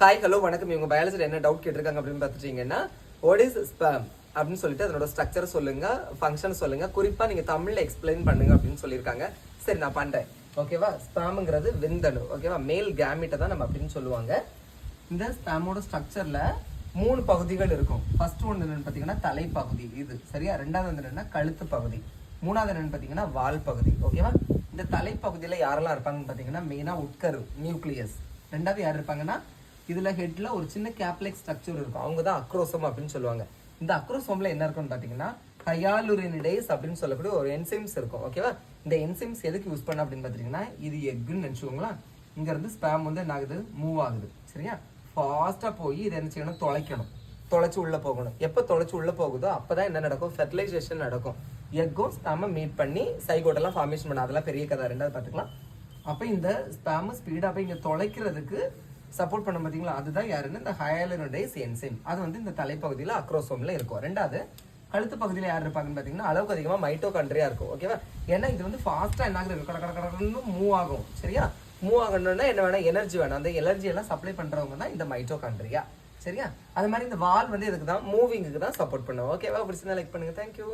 Hi hello வணக்கம். இவங்க பயாலஜியில் என்ன டவுட் கேட்டிருக்காங்க அப்படின்னு பார்த்துட்டீங்கன்னா வாட் இஸ் ஸ்பேம் அப்படின்னு சொல்லிட்டு அதனோட ஸ்ட்ரக்சர் சொல்லுங்க ஃபங்க்ஷன் சொல்லுங்க. குறிப்பாக நீங்கள் தமிழில் எக்ஸ்பிளைன் பண்ணுங்க அப்படின்னு சொல்லியிருக்காங்க. சரி நான் பண்ணுறேன் ஓகேவா ஸ்பேமுங்கிறது விந்தணு. ஓகேவா மேல் கேமிட்டை தான் நம்ம அப்படின்னு சொல்லுவாங்க. இந்த ஸ்பேமோட ஸ்ட்ரக்சரில் மூணு பகுதிகள் இருக்கும். ஃபர்ஸ்ட் ஒன்று என்னென்னு பார்த்தீங்கன்னா தலைப்பகுதி. இது. சரியா? ரெண்டாவது வந்து என்னென்னா கழுத்து பகுதி. மூணாவது என்னென்னு பார்த்தீங்கன்னா வால் பகுதி. ஓகேவா இந்த தலைப்பகுதியில் யாரெல்லாம் இருப்பாங்கன்னு பார்த்தீங்கன்னா மெயினாக உட்கரு நியூக்ளியஸ் ரெண்டாவது யார் இருப்பாங்கன்னா இதில் ஹெட்டில் ஒரு சின்ன கேப்லெக் ஸ்ட்ரக்சர் இருக்கும். அவங்க தான் அக்ரோசோம் அப்படின்னு சொல்லுவாங்க. இந்த அக்ரோசோமில் என்ன இருக்கும்னு பார்த்தீங்கன்னா ஹயாலுரினிடேஸ் அப்படின்னு சொல்லக்கூடிய ஒரு என்சைம்ஸ் இருக்கும். ஓகேவா இந்த என்சைம்ஸ் எதுக்கு யூஸ் பண்ண அப்படின்னு பார்த்தீங்கன்னா இது எக்குன்னு நினச்சிக்கோங்களா இங்கேருந்து ஸ்பேம் வந்து என்ன ஆகுது? மூவ் ஆகுது. சரியா? ஃபாஸ்ட்டாக போய் இதை என்ன செய்யணும்? தொலைக்கணும். தொலைச்சி உள்ளே போகணும். எப்போ தொலைச்சி உள்ளே போகுதோ அப்போ தான் என்ன நடக்கும்? ஃபெர்டிலைசேஷன் நடக்கும். எக்கும் ஸ்பேமை மீட் பண்ணி சைகோட்டெல்லாம் ஃபார்மேஷன் பண்ண. அதெல்லாம் பெரிய கதை. ரெண்டாவது பார்த்துக்கலாம். அப்போ இந்த ஸ்பேமை ஸ்பீடாக போய் இங்கே தொலைக்கிறதுக்கு சப்போர்ட் பண்ண பார்த்தீங்களா அதுதான் யாருன்னு? இந்த ஹயலனோடைஸ் என்சைம். அது வந்து இந்த தலைப்பகுதியில் அக்ரோசோமில் இருக்கும். ரெண்டாவது கழுத்து பகுதியில் யார் இருப்பாங்கன்னு பார்த்தீங்கன்னா அளவுக்கு அதிகமாக மைட்டோகாண்ட்ரியா இருக்கும். ஓகேவா ஏன்னா இது வந்து ஃபாஸ்ட்டாக என்ன ஆகுது? கட கட கடன்னு மூவ் ஆகும். சரியா? மூவ் ஆகணும்னா என்ன வேணும்? எனர்ஜி வேணும். அந்த எனர்ஜி எல்லாம் சப்ளை பண்ணுறவங்க தான் இந்த மைட்டோகாண்ட்ரியா சரியா? அது மாதிரி இந்த வால் வந்து இதுக்கு தான் மூவிங்குக்கு தான் சப்போர்ட் பண்ணுவோம் ஓகேவா பிடிச்சிருந்தா லைக் பண்ணுங்க. தேங்க்யூ